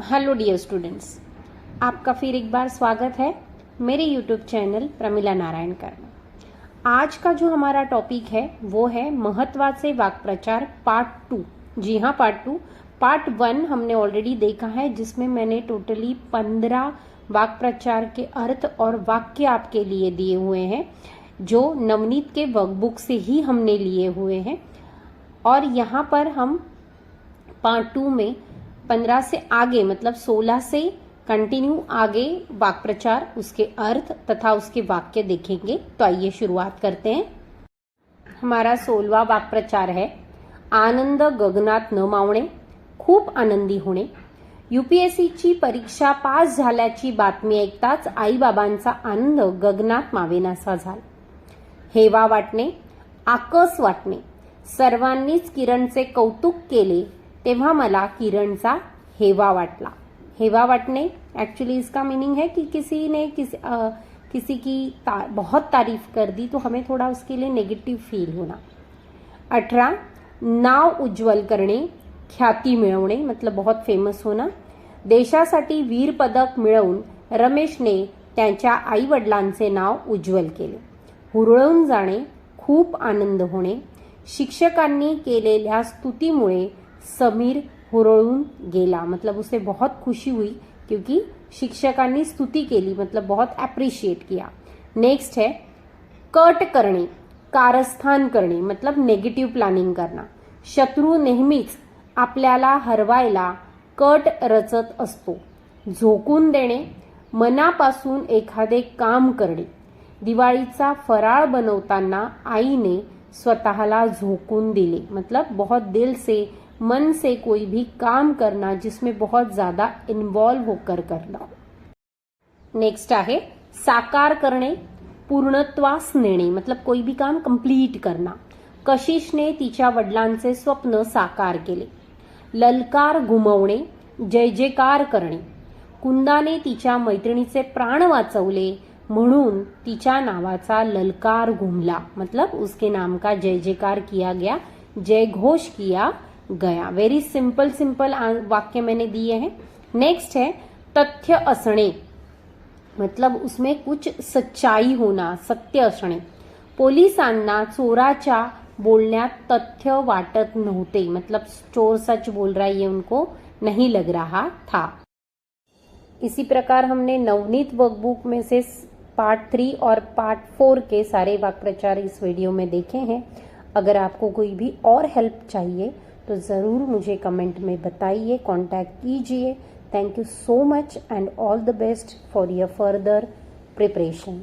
Hello Deere students आपका फिर एक बार स्वागत है मेरे यूट्यूब चैनल प्रमिला नारायणकर में आज का जो हमारा टॉपिक है, वो है महत्वा से वाक प्रचार पार्ट टू जी हाँ पार्ट टू पार्ट वन हमने ऑलरेडी देखा है, जिसमें मैंने टोटली पंद्रह वाक प्रचार के अर्थ और वाक्य आपके लिए दिए हुए हैं, जो नवनीत के वर्कबुक से ही हमने लिए हुए हैं। और यहाँ पर हम पार्ट टू में पंद्रह से आगे मतलब सोलह से कंटिन्यू आगे वाक्प्रचार उसके अर्थ तथा उसके वाक्य देखेंगे। तो आइए शुरुआत करते हैं। हमारा सोलवा वाक्प्रचार है आनंद गगनात न मावणे खूप आनंदी होणे। यूपीएससीची परीक्षा पास झाल्याची बातमी ऐकताच आईबाबांचा आनंद गगनात मावेनासा झाला. हेवा वाटणे आकस वाटणे सर्वांनीच किरणचे कौतुक केले तेव्हा मला किरणचा हेवा वाटला. हेवा वाटने एक्चुअली इसका मीनिंग है कि किसी ने किसी आ, किसी की ता, बहुत तारीफ कर दी तो हमें थोड़ा उसके लिए नेगेटिव फील होना। अठरा नाव उज्ज्वल करणे ख्याती मिळवणे मतलब बहुत फेमस होना। देशासाठी वीर पदक मिळवून रमेशने त्यांच्या आई वडिलांचे नाव उज्ज्वल केले. हुरळून जाणे खूप आनंद होणे। शिक्षकांनी केलेल्या स्तुतीमुळे समीर हुरळून गेला. मतलब उसे बहुत खुशी हुई क्योंकि शिक्षकांनी स्तुती केली मतलब बहुत अप्रिशिएट किया. नेक्स्ट है कट करणे कारस्थान करणे मतलब नेगेटिव्ह प्लॅनिंग करणं शत्रू नेहमीच आपल्याला हरवायला कट रचत असतो. झोकून देणे मनापासून एखादे काम करणे. दिवाळीचा फराळ बनवताना आईने स्वतःला झोकून दिले. मतलब बहुत दिल से मन से कोई भी काम करना जिसमें बहुत ज्यादा इन्वॉल्व होकर करना। नेक्स्ट आहे साकार करणे पूर्णत्वास नेणे मतलब कोई भी काम कंप्लीट करना। कशिशने तिच्या वडिलांचे स्वप्न साकार केले। ललकार घुमवणे जय जयकार करणे। कुंदाने तिच्या मैत्रिणीचे प्राण वाचवले म्हणून तिच्या नावाचा ललकार घुमला। मतलब उसके नाम का जय जयकार किया गया जय घोष किया गया। वेरी सिंपल सिंपल वाक्य मैंने दिए हैं। नेक्स्ट है, तथ्य असणे। मतलब उसमें कुछ सच्चाई होना, सत्य असणे। पोलिसांना चोराच्या बोलण्यात तथ्य वाटत नव्हते। मतलब चोर सच बोल रहा है, ये उनको नहीं लग रहा था। इसी प्रकार हमने नवनीत वर्कबुक में से पार्ट थ्री और पार्ट फोर के सारे वाक्प्रचार इस वीडियो में देखे हैं। अगर आपको कोई भी और हेल्प चाहिए तो ज़रूर मुझे कमेंट में बताइए कांटेक्ट कीजिए. Thank you so much and all the best for your further preparation